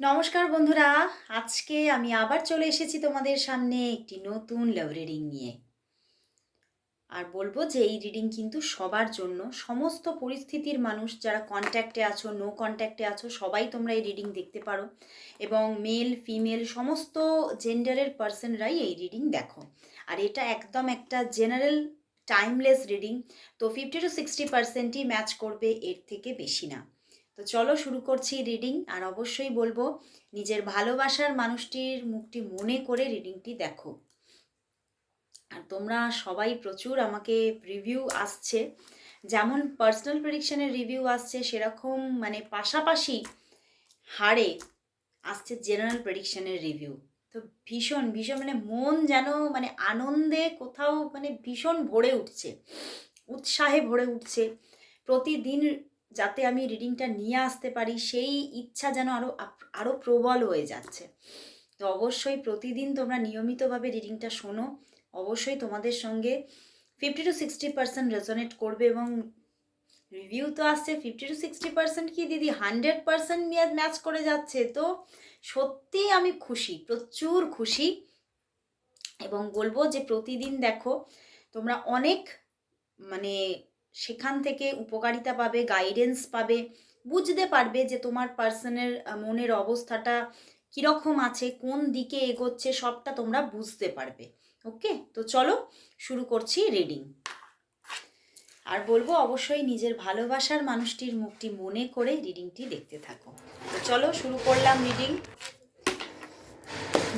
নমস্কার বন্ধুরা, আজকে আমি আবার চলে এসেছি তোমাদের সামনে একটি নতুন লাভ রিডিং নিয়ে। আর বলব যে এই রিডিং কিন্তু সবার জন্য, সমস্ত পরিস্থিতির মানুষ যারা কন্ট্যাক্টে আছো নো কন্ট্যাক্টে আছো, সবাই তোমরা এই রিডিং দেখতে পারো। এবং মেল ফিমেল সমস্ত জেন্ডারের পার্সনরাই এই রিডিং দেখো। আর এটা একদম একটা জেনারেল টাইমলেস রিডিং তো ফিফটি টু সিক্সটি পার্সেন্টই ম্যাচ করবে, এর থেকে বেশি না। তো চলো শুরু করছি রিডিং আর অবশ্যই বলব নিজের ভালোবাসার মানুষটির মুখটি মনে করে রিডিংটি দেখো। আর তোমরা সবাই প্রচুর আমাকে রিভিউ আসছে। যেমন পার্সোনাল প্রেডিকশনের রিভিউ আসছে, সেরকম মানে পাশাপাশি হারে আসছে জেনারেল প্রেডিকশনের রিভিউ তো ভীষণ ভীষণ মানে মন যেন মানে আনন্দে কোথাও মানে ভীষণ ভরে উঠছে, উৎসাহে ভরে উঠছে। প্রতিদিন যাতে আমি রিডিংটা নিয়ে আসতে পারি, সেই ইচ্ছা যেন আরও আরও প্রবল হয়ে যাচ্ছে। তো অবশ্যই প্রতিদিন তোমরা নিয়মিতভাবে রিডিংটা শোনো। অবশ্যই তোমাদের সঙ্গে fifty to sixty percent resonate করবে এবং রিভিউ তো আসছে ফিফটি টু সিক্সটি পার্সেন্ট কি দিদি? হান্ড্রেড পার্সেন্ট ম্যাচ করে যাচ্ছে। তো সত্যি আমি খুশি, প্রচুর খুশি। এবং বলব যে প্রতিদিন দেখো, তোমরা অনেক মানে সেখান থেকে উপকারিতা পাবে গাইডেন্স পাবে, বুঝতে পারবে যে তোমার পার্সনের মনের অবস্থাটা কীরকম আছে, কোন দিকে এগোচ্ছে, সবটা তোমরা বুঝতে পারবে। ওকে তো চলো শুরু করছি রিডিং আর বলব অবশ্যই নিজের ভালোবাসার মানুষটির মুখটি মনে করে রিডিংটি দেখতে থাকো। তো চলো শুরু করলাম রিডিং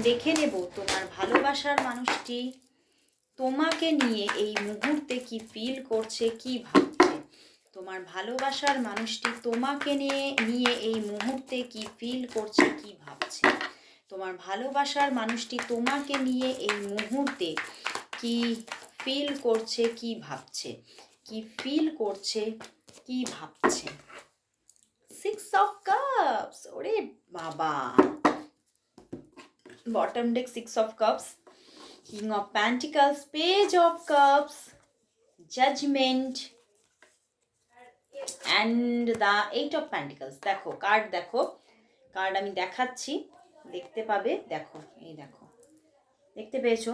দেখে নেব তোমার ভালোবাসার মানুষটি তোমাকে নিয়ে এই মুহূর্তে কি ফিল করছে, কি ভাবছে? তোমার ভালোবাসার মানুষটি তোমাকে নিয়ে নিয়ে এই মুহূর্তে কি ফিল করছে, কি ভাবছে? তোমার ভালোবাসার মানুষটি তোমাকে নিয়ে এই মুহূর্তে কি ফিল করছে, কি ভাবছে? কি ফিল করছে, কি ভাবছে? সিক্স অফ কাপস ওরে বাবা! Bottom deck six of cups king of pentacles page of cups judgement and the eight of pentacles দেখো কার্ড দেখো। কার্ড আমি দেখাচ্ছি। দেখতে পাবে? দেখো, এই দেখো। দেখতে পেয়েছ?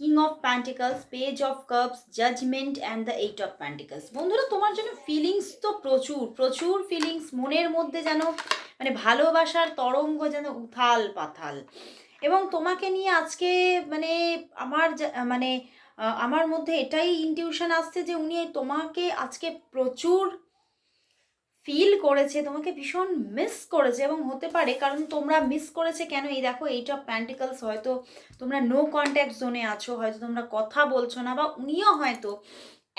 King of pentacles page of cups judgement and the eight of pentacles বন্ধুরা, তোমার জন্য ফিলিংস তো প্রচুর। প্রচুর ফিলিংস মনের মধ্যে যেন মানে ভালোবাসার তরঙ্গ যেন উথাল পাথাল এবং তোমাকে নিয়ে আজকে মানে আমার মানে আমার মধ্যে এটাই ইনটিউশন আসছে যে উনি তোমাকে আজকে প্রচুর ফিল করেছে, তোমাকে ভীষণ মিস করেছে এবং হতে পারে কারণ তোমরা মিস করেছে কেন? এই দেখো এইটা প্যান্টিকলস হয়তো তোমরা নো কন্ট্যাক্ট জোনে আছো, হয়তো তোমরা কথা বলছো না বা উনিও হয়তো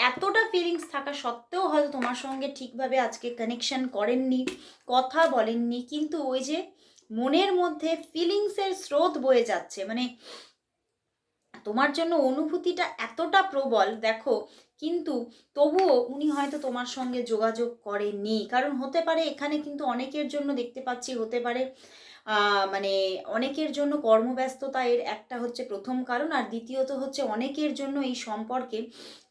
এতটা ফিলিংস থাকা সত্ত্বেও হয়তো তোমার সঙ্গে ঠিকভাবে আজকে কানেকশন করেননি, কথা বলেননি। কিন্তু ওই যে মনের মধ্যে ফিলিংসের স্রোত বয়ে যাচ্ছে। মানে তোমার জন্য অনুভূতিটা এতটা প্রবল, দেখো, কিন্তু তবুও উনি হয়তো তোমার সঙ্গে যোগাযোগ করেনি কারণ হতে পারে এখানে কিন্তু অনেকের জন্য দেখতে পাচ্ছি, হতে পারে মানে অনেকের জন্য কর্মব্যস্ততা এর একটা হচ্ছে প্রথম কারণ, আর দ্বিতীয়ত হচ্ছে অনেকের জন্য এই সম্পর্কে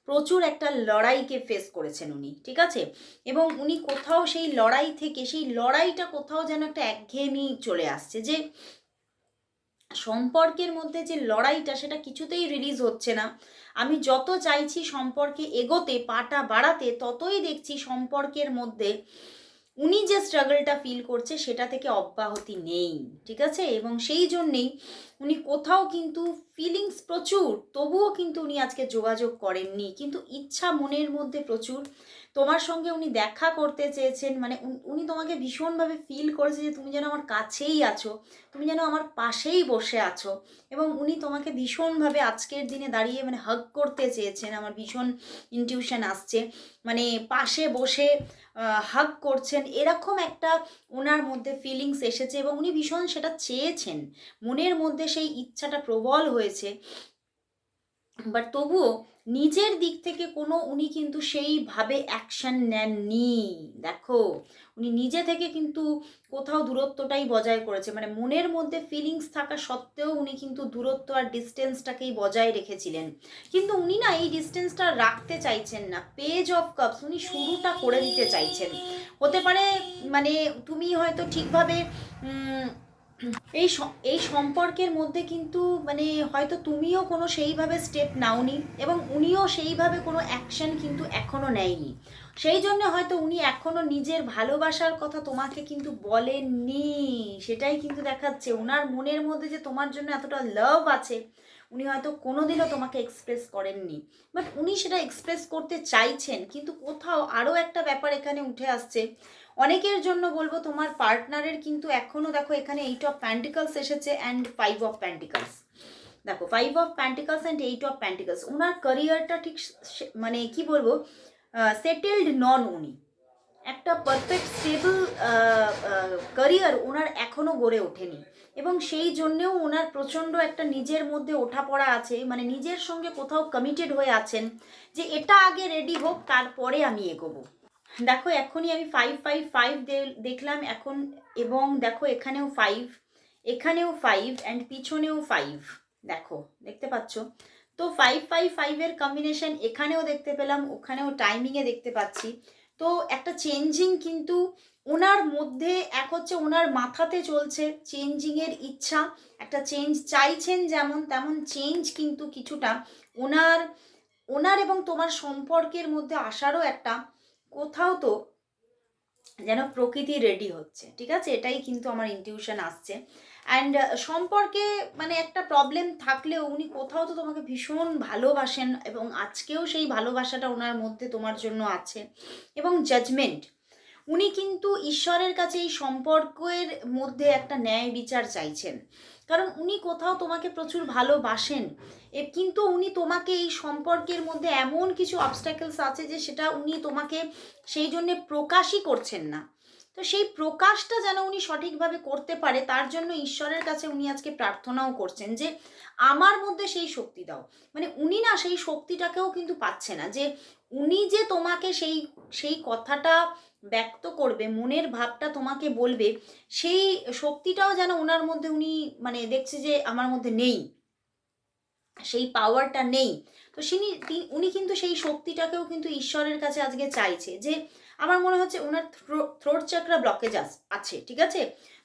প্রচুর একটা লড়াইকে ফেস করেছেন উনি, ঠিক আছে? এবং উনি কোথাও সেই লড়াই থেকে, সেই লড়াইটা কোথাও যেন একটা একঘেয়েমি চলে আসছে যে সম্পর্কের মধ্যে যে লড়াইটা সেটা কিছুতেই রিলিজ হচ্ছে না। আমি যত চাইছি সম্পর্কে এগোতে, পাটা বাড়াতে, ততই দেখছি সম্পর্কের মধ্যে উনি যে স্ট্রাগলটা ফিল করছে সেটা থেকে অব্যাহতি নেই, ঠিক আছে? এবং সেই জন্যেই উনি কোথাও কিন্তু ফিলিংস প্রচুর, তবুও কিন্তু উনি আজকে যোগাযোগ করেননি। কিন্তু ইচ্ছা মনের মধ্যে প্রচুর তোমার সঙ্গে উনি দেখা করতে চেয়েছেন মানে উনি তোমাকে ভীষণভাবে ফিল করেছে যে তুমি যেন আমার কাছেই আছো, তুমি যেন আমার পাশেই বসে আছো এবং উনি তোমাকে ভীষণভাবে আজকের দিনে দাঁড়িয়ে মানে হাগ করতে চেয়েছেন, আমার ভীষণ ইনটিউশন আসছে মানে পাশে বসে হাগ করছেন, এরকম একটা ওনার মধ্যে ফিলিংস এসেছে এবং উনি ভীষণ সেটা চেয়েছেন, মনের মধ্যে সেই ইচ্ছাটা প্রবল হয়েছে বাট তবুও নিজের দিক থেকে কোনো উনি কিন্তু সেইভাবে অ্যাকশান নেননি। দেখো, উনি নিজে থেকে কিন্তু কোথাও দূরত্বটাই বজায় করেছে। মানে মনের মধ্যে ফিলিংস থাকা সত্ত্বেও উনি কিন্তু দূরত্ব আর ডিস্টেন্সটাকেই বজায় রেখেছিলেন। কিন্তু উনি না এই ডিস্টেন্সটা রাখতে চাইছেন না। পেজ অফ কাপস উনি শুরুটা করে দিতে চাইছেন। হতে পারে মানে তুমি হয়তো ঠিকভাবে এই এই সম্পর্কের মধ্যে কিন্তু মানে হয়তো তুমিও কোনো সেইভাবে স্টেপ নাওনি এবং উনিও সেইভাবে কোনো অ্যাকশন কিন্তু এখনও নেয়নি। সেই জন্য হয়তো উনি এখনও নিজের ভালোবাসার কথা তোমাকে কিন্তু বলেননি। সেটাই কিন্তু দেখাচ্ছে। ওনার মনের মধ্যে যে তোমার জন্য এতটা লাভ আছে, উনি হয়তো কোনোদিনও তোমাকে এক্সপ্রেস করেননি। বাট উনি সেটা এক্সপ্রেস করতে চাইছেন, কিন্তু কোথাও আরও একটা ব্যাপার এখানে উঠে আসছে। অনেকের জন্য বলব তোমার পার্টনারের কিন্তু এখনও দেখো এখানে এইট অফ প্যান্টিকলস এসেছে অ্যান্ড ফাইভ অফ প্যান্টিকলস দেখো five of pentacles and eight of pentacles ওনার ক্যারিয়ারটা ঠিক মানে কি বলব সেটেলড নন উনি। একটা পারফেক্ট স্টেবল ক্যারিয়ার ওনার এখনও গড়ে ওঠেনি। এবং সেই জন্যেও ওনার প্রচণ্ড একটা নিজের মধ্যে ওঠা পড়া আছে মানে নিজের সঙ্গে কোথাও কমিটেড হয়ে আছেন যে এটা আগে রেডি হোক, তারপরে আমি এগোবো। দেখো, এখনই আমি ফাইভ ফাইভ ফাইভ দেখলাম এখন, এবং দেখো, এখানেও ফাইভ এখানেও ফাইভ অ্যান্ড পিছনেও ফাইভ দেখো, দেখতে পাচ্ছ? তো ফাইভ ফাইভ ফাইভের কম্বিনেশন এখানেও দেখতে পেলাম, ওখানেও টাইমিংয়ে দেখতে পাচ্ছি। তো একটা চেঞ্জিং কিন্তু ওনার মধ্যে, এক হচ্ছে ওনার মাথাতে চলছে চেঞ্জিংয়ের ইচ্ছা, একটা চেঞ্জ চাইছেন যেমন, তেমন চেঞ্জ কিন্তু কিছুটা ওনার ওনার এবং তোমার সম্পর্কের মধ্যে আসারও একটা কোথাও তো যেন প্রকৃতি রেডি হচ্ছে, ঠিক আছে? এটাই কিন্তু আমার ইনটিউশন আসছে। অ্যান্ড সম্পর্কে মানে একটা প্রবলেম থাকলেও উনি কোথাও তো তোমাকে ভীষণ ভালোবাসেন এবং আজকেও সেই ভালোবাসাটা ওনার মধ্যে তোমার জন্য আছে। এবং জাজমেন্ট উনি কিন্তু ঈশ্বরের কাছে এই সম্পর্কের মধ্যে একটা ন্যায় বিচার চাইছেন। কারণ উনি কোথাও তোমাকে প্রচুর ভালোবাসেন। কিন্তু উনি তোমাকে এই সম্পর্কের মধ্যে এমন কিছু অবস্ট্যাকলস আছে যে সেটা উনি তোমাকে সেই জন্যে প্রকাশই করছেন না। তো সেই প্রকাশটা যেন উনি সঠিকভাবে করতে পারে, তার জন্য ঈশ্বরের কাছে উনি আজকে প্রার্থনাও করছেন যে, আমার মধ্যে সেই শক্তি দাও। মানে উনি না সেই শক্তিটাকেও কিন্তু পাচ্ছে না যে, উনি যে তোমাকে সেই সেই কথাটা ব্যক্ত করবে, মনের ভাবটা তোমাকে বলবে, সেই শক্তিটাও যেন ওনার মধ্যে উনি মানে দেখছে যে আমার মধ্যে নেই, সেই পাওয়ারটা নেই। তো সিনি উনি কিন্তু সেই শক্তিটাকেও কিন্তু ঈশ্বরের কাছে আজকে চাইছে যে, আমার মনে হচ্ছে ওনার থ্রোট চাকরা ব্লকেজ আছে, ঠিক আছে?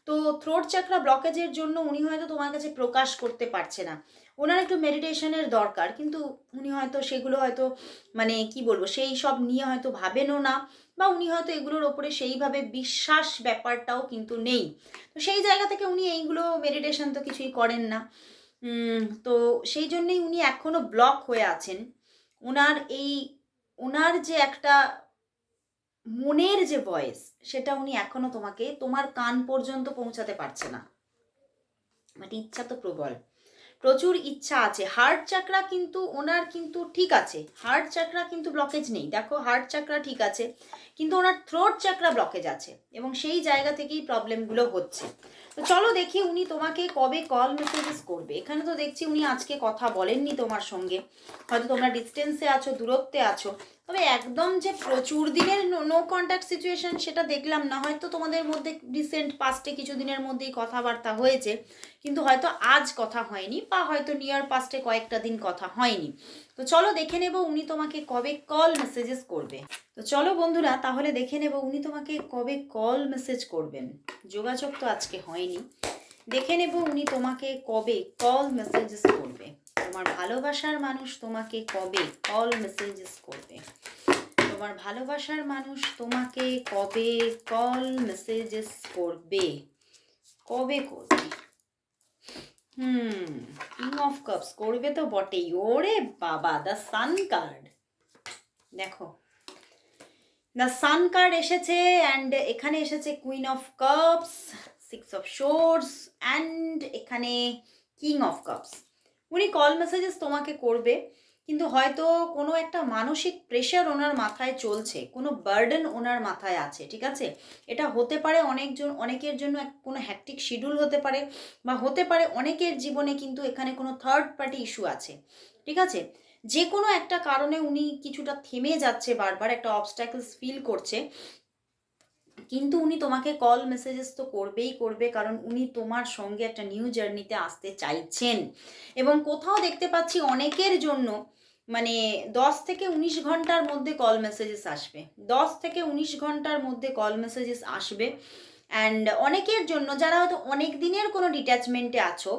তো থ্রোট চাকরা ব্লকেজের জন্য উনি হয়তো তোমার কাছে প্রকাশ করতে পারছে না। ওনার একটু মেডিটেশনের দরকার, কিন্তু উনি হয়তো সেগুলো হয়তো মানে কি বলব, সেই সব নিয়ে হয়তো ভাবেনও না বা উনি হয়তো এগুলোর ওপরে সেইভাবে বিশ্বাস ব্যাপারটাও কিন্তু নেই। তো সেই জায়গা থেকে উনি এইগুলো মেডিটেশন তো কিছুই করেন না। তো সেই জন্যেই উনি এখনও ব্লক হয়ে আছেন। ওনার এই ওনার যে একটা মনের যে ভয়েস সেটা উনি এখনও তোমাকে তোমার কান পর্যন্ত পৌঁছাতে পারছে না। বাট ইচ্ছা তো প্রবল। প্রচুর ইচ্ছা আছে। হার্ট চাকরা কিন্তু ওনার কিন্তু ঠিক আছে। হার্ট চাকরা কিন্তু ব্লকেজ নেই। দেখো হার্ট চাকরা ঠিক আছে, কিন্তু ওনার থ্রোট চাকরা ব্লকেজ আছে এবং সেই জায়গা থেকেই প্রবলেমগুলো হচ্ছে। তো চলো দেখি উনি তোমাকে কবে কল মেসেজেস করবে। এখানে তো দেখছি উনি আজকে কথা বলেননি তোমার সঙ্গে। হয়তো তোমরা ডিস্টেন্সে আছো, দূরত্বে আছো। তবে একদম যে প্রচুর দিনের নো কন্ট্যাক্ট সিচুয়েশন সেটা দেখলাম না। হয়তো তোমাদের মধ্যে রিসেন্ট পাস্টে কিছু দিনের মধ্যেই কথাবার্তা হয়েছে। কিন্তু হয়তো আজ কথা হয়নি বা হয়তো নিয়ার পাস্টে কয়েকটা দিন কথা হয়নি। তো চলো দেখে নেব উনি তোমাকে কবে কল মেসেজেস করবে। তো চলো বন্ধুরা, তাহলে দেখে নেব উনি তোমাকে কবে কল মেসেজ করবেন। যোগাযোগ তো আজকে হয়নি। দেখে নেব উনি তোমাকে কবে কল মেসেজেস করবে। তোমার ভালোবাসার মানুষ তোমাকে কবে কল মেসেজেস করবে। তোমার ভালোবাসার মানুষ তোমাকে কবে কল মেসেজেস করবে? কবে করবে? হুম কিং অফ কাপস করবে তো বটেই। ওরে বাবা দ্য সান কার্ড দেখো দ্য সান কার্ড এসেছে অ্যান্ড এখানে এসেছে queen of cups six of swords and এখানে কিং অফ কাপস উনি কল মেসেজেস তোমাকে করবে। কিন্তু হয়তো কোনো একটা মানসিক প্রেশার ওনার মাথায় চলছে, কোনো বার্ডেন ওনার মাথায় আছে, ঠিক আছে? এটা হতে পারে অনেকজন, অনেকের জন্য এক, কোনো হ্যাকটিক শিডিউল হতে পারে বা হতে পারে অনেকের জীবনে কিন্তু এখানে কোনো থার্ড পার্টি ইস্যু আছে, ঠিক আছে? যে কোনো একটা কারণে উনি কিছুটা থেমে যাচ্ছে বারবার, একটা অবস্ট্যাকলস ফিল করছে, কিন্তু উনি তোমাকে কল মেসেজেস তো করবেই করবে, কারণ উনি তোমার সঙ্গে একটা নিউ জার্নিতে আসতে চাইছেন। এবং কোথাও দেখতে পাচ্ছি অনেকের জন্য মানে দশ থেকে উনিশ ঘণ্টার মধ্যে কল মেসেজেস আসবে। দশ থেকে উনিশ ঘণ্টার মধ্যে কল মেসেজেস আসবে। অ্যান্ড অনেকের জন্য, যারা হয়তো অনেক দিনের কোনো ডিট্যাচমেন্টে আছো,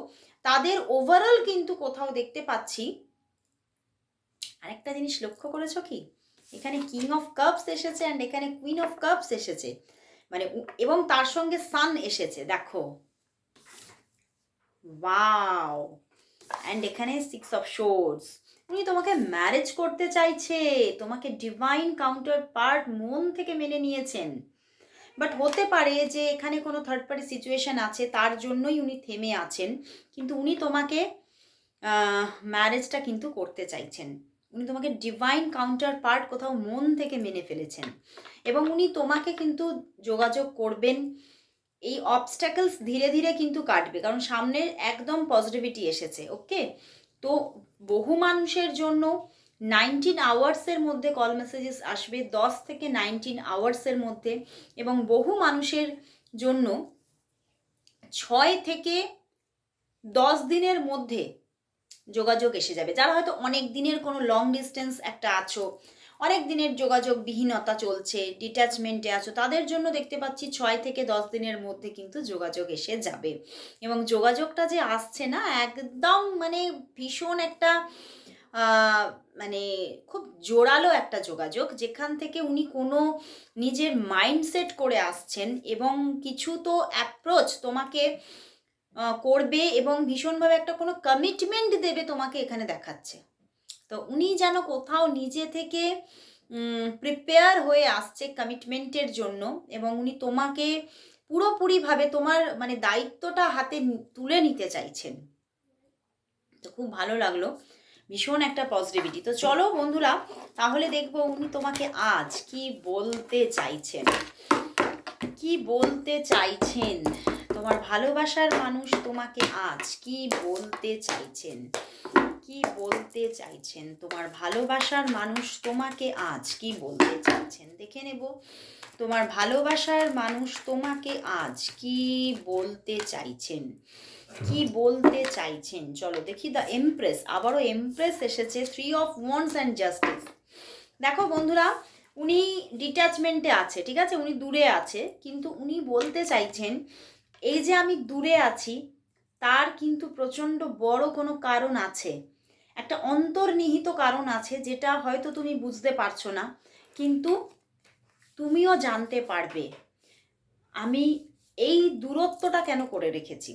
তাদের ওভারঅল কিন্তু কোথাও দেখতে পাচ্ছি। আরেকটা জিনিস লক্ষ্য করেছ কি? এখানে কিং অফ কাপস এসেছে অ্যান্ড এখানে কুইন অফ কাপস এসেছে। মানে এবং তার সঙ্গে সান এসেছে, দেখো। ওয়াও অ্যান্ড এখানে সিক্স অফ শোর্স উনি তোমাকে ম্যারেজ করতে চাইছে, তোমাকে ডিভাইন কাউন্টার পার্ট মন থেকে মেনে নিয়েছেন। বাট হতে পারে যে এখানে কোনো থার্ড পার্টি সিচুয়েশন আছে, তার জন্যই উনি থেমে আছেন, কিন্তু উনি তোমাকে ম্যারেজটা কিন্তু করতে চাইছেন। উনি তোমাকে ডিভাইন কাউন্টার পার্ট কোথাও মন থেকে মেনে ফেলেছেন। এবং উনি তোমাকে কিন্তু যোগাযোগ করবেন। এই অবস্ট্যাকলস ধীরে ধীরে কিন্তু কাটবে, কারণ সামনে একদম পজিটিভিটি এসেছে ওকে তো বহু মানুষের জন্য নাইনটিন আওয়ার্সের মধ্যে কল মেসেজেস আসবে, দশ থেকে নাইনটিন আওয়ার্সের মধ্যে এবং বহু মানুষের জন্য ছয় থেকে দশ দিনের মধ্যে যোগাযোগ এসে যাবে। যারা হয়তো অনেক দিনের কোনো লং ডিস্টেন্স একটা আছো অনেক দিনের যোগাযোগ বিহীনতা চলছে ডিট্যাচমেন্টে আছো, তাদের জন্য দেখতে পাচ্ছি ছয় থেকে দশ দিনের মধ্যে কিন্তু যোগাযোগ এসে যাবে। এবং যোগাযোগটা যে আসছে না, একদম মানে ভীষণ একটা মানে খুব জোরালো একটা যোগাযোগ, যেখান থেকে উনি কোনো নিজের মাইন্ডসেট করে আসছেন এবং কিছু তো অ্যাপ্রোচ তোমাকে করবে এবং ভীষণভাবে একটা কোনো কমিটমেন্ট দেবে তোমাকে এখানে দেখাচ্ছে। তো উনি যেন কোথাও নিজে থেকে প্রিপেয়ার হয়ে আসছে কমিটমেন্টের জন্য এবং উনি তোমাকে পুরোপুরিভাবে তোমার মানে দায়িত্বটা হাতে তুলে নিতে চাইছেন। তো খুব ভালো লাগল, ভীষণ একটা পজিটিভিটি তো চলো বন্ধুরা, তাহলে দেখব উনি তোমাকে আজ কি বলতে চাইছেন। কি বলতে চাইছেন? তোমার ভালোবাসার মানুষ তোমাকে আজ কি বলতে চাইছেন? কি বলতে চাইছেন? তোমার ভালোবাসার মানুষ তোমাকে আজ কি বলতে চাইছেন? দেখে নেব। তোমার ভালোবাসার মানুষ তোমাকে আজ কি বলতে চাইছেন? কি বলতে চাইছেন? চলো দেখি দ্য এমপ্রেস। আবারও এমপ্রেস এসেছে। Three of wands and justice দেখো বন্ধুরা, উনি ডিট্যাচমেন্টে আছে, ঠিক আছে? উনি দূরে আছে। কিন্তু উনি বলতে চাইছেন, এই যে আমি দূরে আছি, তার কিন্তু প্রচণ্ড বড় কোনো কারণ আছে। একটা অন্তর্নিহিত কারণ আছে যেটা হয়তো তুমি বুঝতে পারছ না, কিন্তু তুমিও জানতে পারবে আমি এই দূরত্বটা কেন করে রেখেছি।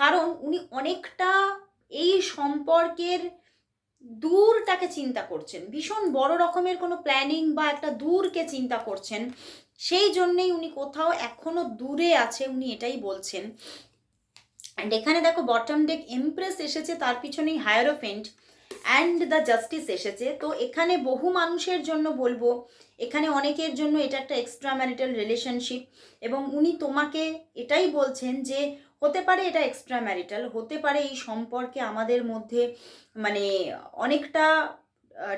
কারণ উনি অনেকটা এই সম্পর্কের দূরটাকে চিন্তা করছেন, ভীষণ বড় রকমের কোনো প্ল্যানিং বা একটা দূরকে চিন্তা করছেন, সেই জন্যেই উনি কোথাও এখনও দূরে আছে উনি এটাই বলছেন। অ্যান্ড এখানে দেখো বটম ডেক এমপ্রেস এসেছে, তার পিছনেই হায়ারোফেন্ট অ্যান্ড দ্য জাস্টিস এসেছে। তো এখানে বহু মানুষের জন্য বলব, এখানে অনেকের জন্য এটা একটা এক্সট্রা ম্যারিটাল রিলেশনশিপ এবং উনি তোমাকে এটাই বলছেন যে, হতে পারে এটা এক্সট্রা ম্যারিটাল হতে পারে এই সম্পর্কে আমাদের মধ্যে মানে অনেকটা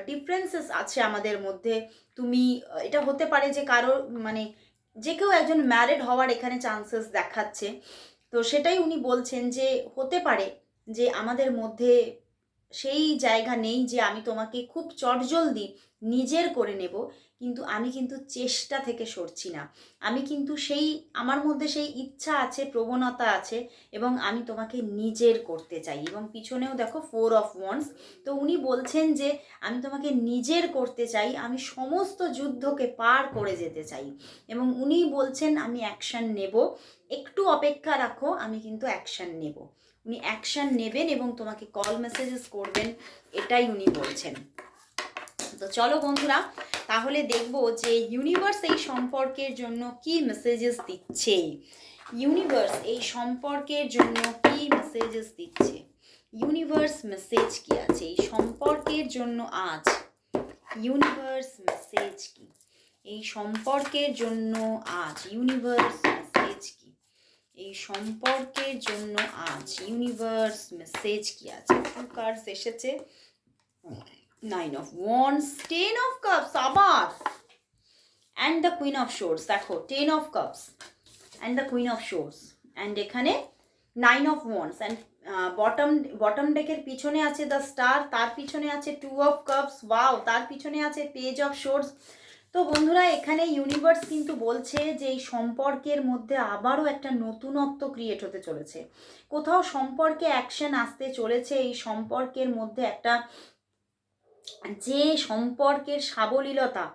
ডিফারেন্সেস আছে আমাদের মধ্যে। তুমি, এটা হতে পারে যে কারও মানে যে কেউ একজন ম্যারিড হওয়ার এখানে চান্সেস দেখাচ্ছে। তো সেটাই উনি বলছেন যে, হতে পারে যে আমাদের মধ্যে সেই জায়গা নেই যে আমি তোমাকে খুব চটজলদি নিজের করে নেব, কিন্তু আমি কিন্তু চেষ্টা থেকে সরছি না। আমি কিন্তু সেই, আমার মধ্যে সেই ইচ্ছা আছে, প্রবণতা আছে, এবং আমি তোমাকে নিজের করতে চাই। এবং পিছনেও দেখো ফোর অফ ওয়ান্স তো উনি বলছেন যে আমি তোমাকে নিজের করতে চাই, আমি সমস্ত যুদ্ধকে পার করে যেতে চাই। এবং উনি বলছেন, আমি অ্যাকশন নেব। একটু অপেক্ষা রাখো, আমি কিন্তু অ্যাকশন নেব। উনি অ্যাকশন নেবেন এবং তোমাকে কল মেসেজেস করবেন, এটাই উনি বলছেন। তো চলো বন্ধুরা, তাহলে দেখব যে ইউনিভার্স এই সম্পর্কের জন্য কি মেসেজেস দিচ্ছে। ইউনিভার্স এই সম্পর্কের জন্য কি মেসেজেস দিচ্ছে। ইউনিভার্স মেসেজ কি আছে? এই সম্পর্কের জন্য আজ ইউনিভার্স মেসেজ কি? এই সম্পর্কের জন্য আজ ইউনিভার্স এই সম্পর্কের জন্য আজ ইউনিভার্স মেসেজ কি আছে? টু কার্ডস এসেছে। Nine of wands ten of cups আবার। And the queen of swords দেখো ten of cups and the queen of swords and এখানে nine of wands and bottom bottom ডেকের পিছনে আছে দ্য স্টার তার পিছনে আছে টু অফ কাপস ওয়াও তার পিছনে আছে পেজ অফ শোর্স তো বন্ধুরা, এখানে ইউনিভার্স কিন্তু বলছে যে এই সম্পর্কের মধ্যে আবারও একটা নতুনত্ব ক্রিয়েট হতে চলেছে। কোথাও সম্পর্কে অ্যাকশন আসতে চলেছে, এই সম্পর্কের মধ্যে একটা যে সম্পর্কের সাবলীলতা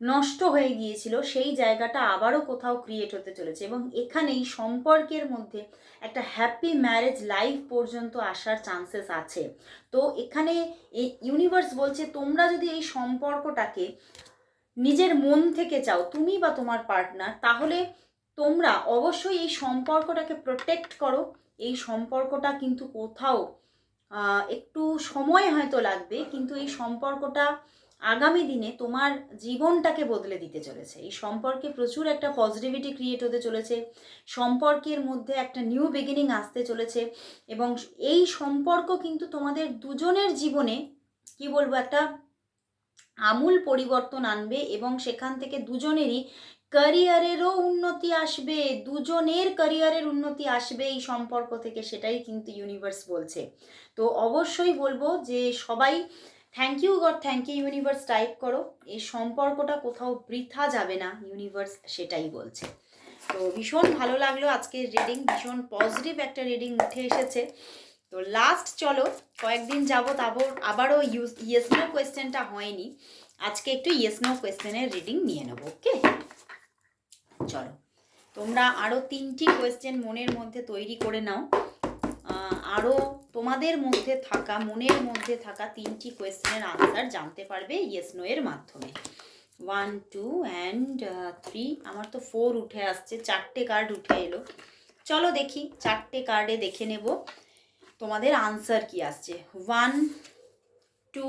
নষ্ট হয়ে গিয়েছিল, সেই জায়গাটা আবারও কোথাও ক্রিয়েট হতে চলেছে এবং এখানে এই সম্পর্কের মধ্যে একটা হ্যাপি ম্যারেজ লাইফ পর্যন্ত আসার চান্সেস আছে। তো এখানে ইউনিভার্স বলছে, তোমরা যদি এই সম্পর্কটাকে নিজের মন থেকে চাও, তুমি বা তোমার পার্টনার তাহলে তোমরা অবশ্যই এই সম্পর্কটাকে প্রোটেক্ট করো। এই সম্পর্কটা কিন্তু কোথাও একটু সময় হয়তো লাগবে, কিন্তু এই সম্পর্কটা আগামী দিনে তোমার জীবনটাকে বদলে দিতে চলেছে। এই সম্পর্কে প্রচুর একটা পজিটিভিটি ক্রিয়েট হতে চলেছে, সম্পর্কের মধ্যে একটা নিউ বিগিনিং আসতে চলেছে, এবং এই সম্পর্ক কিন্তু তোমাদের দুজনের জীবনে, কি বলব একটা আমূল পরিবর্তন আনবে এবং সেখান থেকে দুজনেরই ক্যারিয়ারেরও উন্নতি আসবে, দুজনের ক্যারিয়ারের উন্নতি আসবে এই সম্পর্ক থেকে, সেটাই কিন্তু ইউনিভার্স বলছে। তো অবশ্যই বলব যে সবাই thank you God thank you universe type করো। এই সম্পর্কটা কোথাও বৃথা যাবে না ইউনিভার্স সেটাই বলছে। তো ভীষণ ভালো লাগল আজকের রিডিং ভীষণ পজিটিভ একটা রিডিং উঠে এসেছে। তো লাস্ট চলো, কয়েকদিন যাবত আবার আবারও ইউজ ইয়েস নো কোয়েশ্চেনটা হয়নি। আজকে একটু ইয়েস নো কোয়েশ্চেনের রিডিং নিয়ে নেব ওকে চলো, তোমরা আরও তিনটি কোয়েশ্চেন মনের মধ্যে তৈরি করে নাও। আরও তোমাদের মধ্যে থাকা, মনের মধ্যে থাকা তিনটি কোয়েশ্চেনের আনসার জানতে পারবে ইয়েস নো এর মাধ্যমে। ওয়ান টু অ্যান্ড থ্রি আমার তো ফোর উঠে আসছে, চারটে কার্ড উঠে এলো। চলো দেখি, চারটে কার্ডে দেখে নেব। তোমাদের আনসার কি আসছে? One two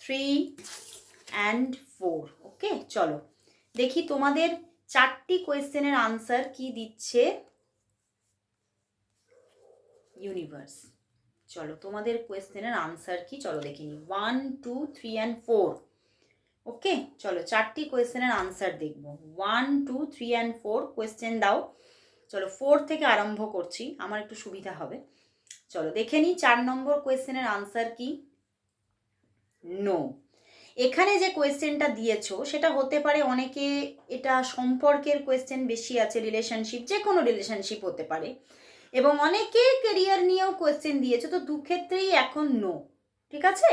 three and four okay চলো, দেখি তোমাদের চারটি কোয়েশ্চেনের আনসার কি দিচ্ছে ইউনিভার্স চলো, তোমাদের কোয়েশ্চেনের আনসার কি? চলো দেখি নি one two three and four okay চলো, চারটি কোয়েশ্চেনের আনসার দেখব। One two three and four question দাও। চলো ফোর থেকে আরম্ভ করছি, আমার একটু সুবিধা হবে। চলো দেখে নিই চার নম্বর কোয়েশ্চেনের আনসার কি? নো এখানে যে কোয়েশ্চেনটা দিয়েছ, সেটা হতে পারে অনেকে এটা সম্পর্কের কোয়েশ্চেন বেশি আছে রিলেশনশিপ যে কোনো রিলেশনশিপ হতে পারে। এবং অনেকে কেরিয়ার নিয়েও কোয়েশ্চেন দিয়েছ, তো দু ক্ষেত্রেই এখন নো ঠিক আছে?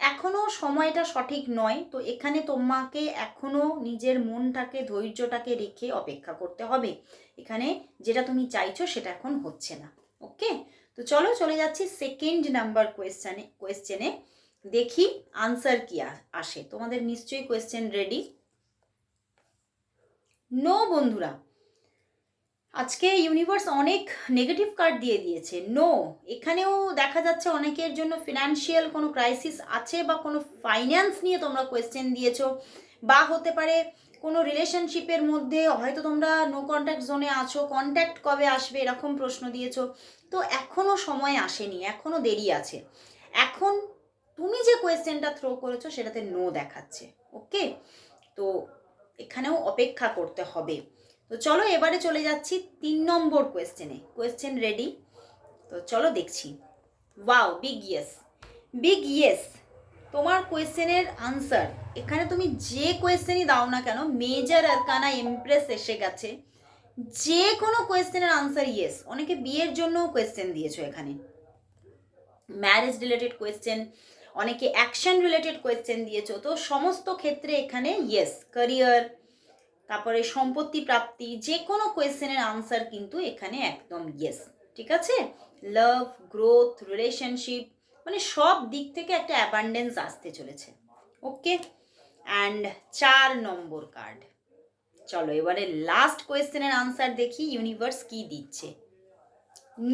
এখনও সময়টা সঠিক নয়, তো এখানে তোমাকে এখনও নিজের মনটাকে, ধৈর্যটাকে রেখে অপেক্ষা করতে হবে। এখানে যেটা তুমি চাইছো সেটা এখন হচ্ছে না, ওকে? তো চলো, চলে যাচ্ছি সেকেন্ড নাম্বার কোয়েশ্চেনে কোয়েশ্চেনে দেখি আনসার কি আসে। তোমাদের নিশ্চয়ই কোয়েশ্চেন রেডি নো বন্ধুরা আজকে ইউনিভার্স অনেক নেগেটিভ কার্ড দিয়ে দিয়েছে। নো এখানেও দেখা যাচ্ছে অনেকের জন্য ফিনান্সিয়াল কোনো ক্রাইসিস আছে বা কোনো ফাইন্যান্স নিয়ে তোমরা কোয়েশ্চেন দিয়েছ বা হতে পারে কোনো রিলেশনশিপের মধ্যে হয়তো তোমরা নো কন্ট্যাক্ট জোনে আছো কন্ট্যাক্ট কবে আসবে এরকম প্রশ্ন দিয়েছ। তো এখনও সময় আসেনি এখনও দেরি আছে। এখন তুমি যে কোয়েশ্চেনটা থ্রো করেছ সেটাতে নো দেখাচ্ছে ওকে তো এখানেও অপেক্ষা করতে হবে। তো চলো এবারে চলে যাচ্ছি তিন নম্বর কোয়েশ্চেনে কোয়েশ্চেন রেডি তো চলো দেখছি। Wow big yes big yes তোমার কোয়েশ্চেনের আনসার এখানে তুমি যে কোয়েশ্চেনই দাও না কেন মেজর আরকানা ইমপ্রেস এসে গেছে। যে কোনো কোয়েশ্চেনের আনসার ইয়েস অনেকে বিয়ের জন্যও কোয়েশ্চেন দিয়েছ এখানে। ম্যারেজ রিলেটেড কোয়েশ্চেন অনেকে অ্যাকশন রিলেটেড কোয়েশ্চেন দিয়েছ। তো সমস্ত ক্ষেত্রে এখানে ইয়েস ক্যারিয়ার তারপরে সম্পত্তি প্রাপ্তি যে কোনো কোয়েশ্চেনের আনসার কিন্তু এখানে একদম ইয়েস ঠিক আছে? লাভ গ্রোথ রিলেশনশিপ মানে সব দিক থেকে একটা অ্যাবান্ডেন্স আসতে চলেছে ওকে অ্যান্ড চার নম্বর কার্ড চলো এবারে লাস্ট কোয়েশ্চেনের আনসার দেখি ইউনিভার্স কি দিচ্ছে?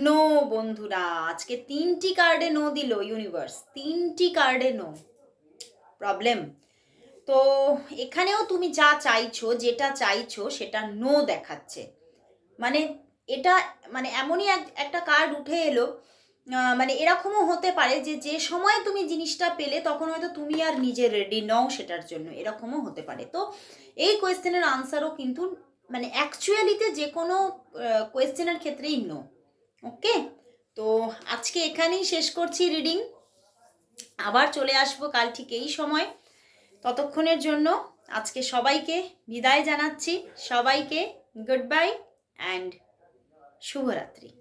নো বন্ধুরা, আজকে তিনটি কার্ডে নো দিল ইউনিভার্স তিনটি কার্ডে নো প্রবলেম তো এখানেও তুমি যা চাইছো, যেটা চাইছো সেটা নো দেখাচ্ছে। মানে এটা মানে এমনই এক- একটা কার্ড উঠে এলো মানে এরকমও হতে পারে যে যে সময় তুমি জিনিসটা পেলে তখন হয়তো তুমি আর নিজে রেডি নও সেটার জন্য, এরকমও হতে পারে। তো এই কোয়েশ্চেনের আনসারও কিন্তু মানে অ্যাকচুয়ালিতে যে কোনো কোয়েশ্চেনের ক্ষেত্রেই নো ওকে তো আজকে এখানেই শেষ করছি রিডিং আবার চলে আসব কাল ঠিক এই সময়। ততক্ষণের জন্য আজকে সবাইকে বিদায় জানাচ্ছি। সবাইকে গুড বাই অ্যান্ড শুভরাত্রি।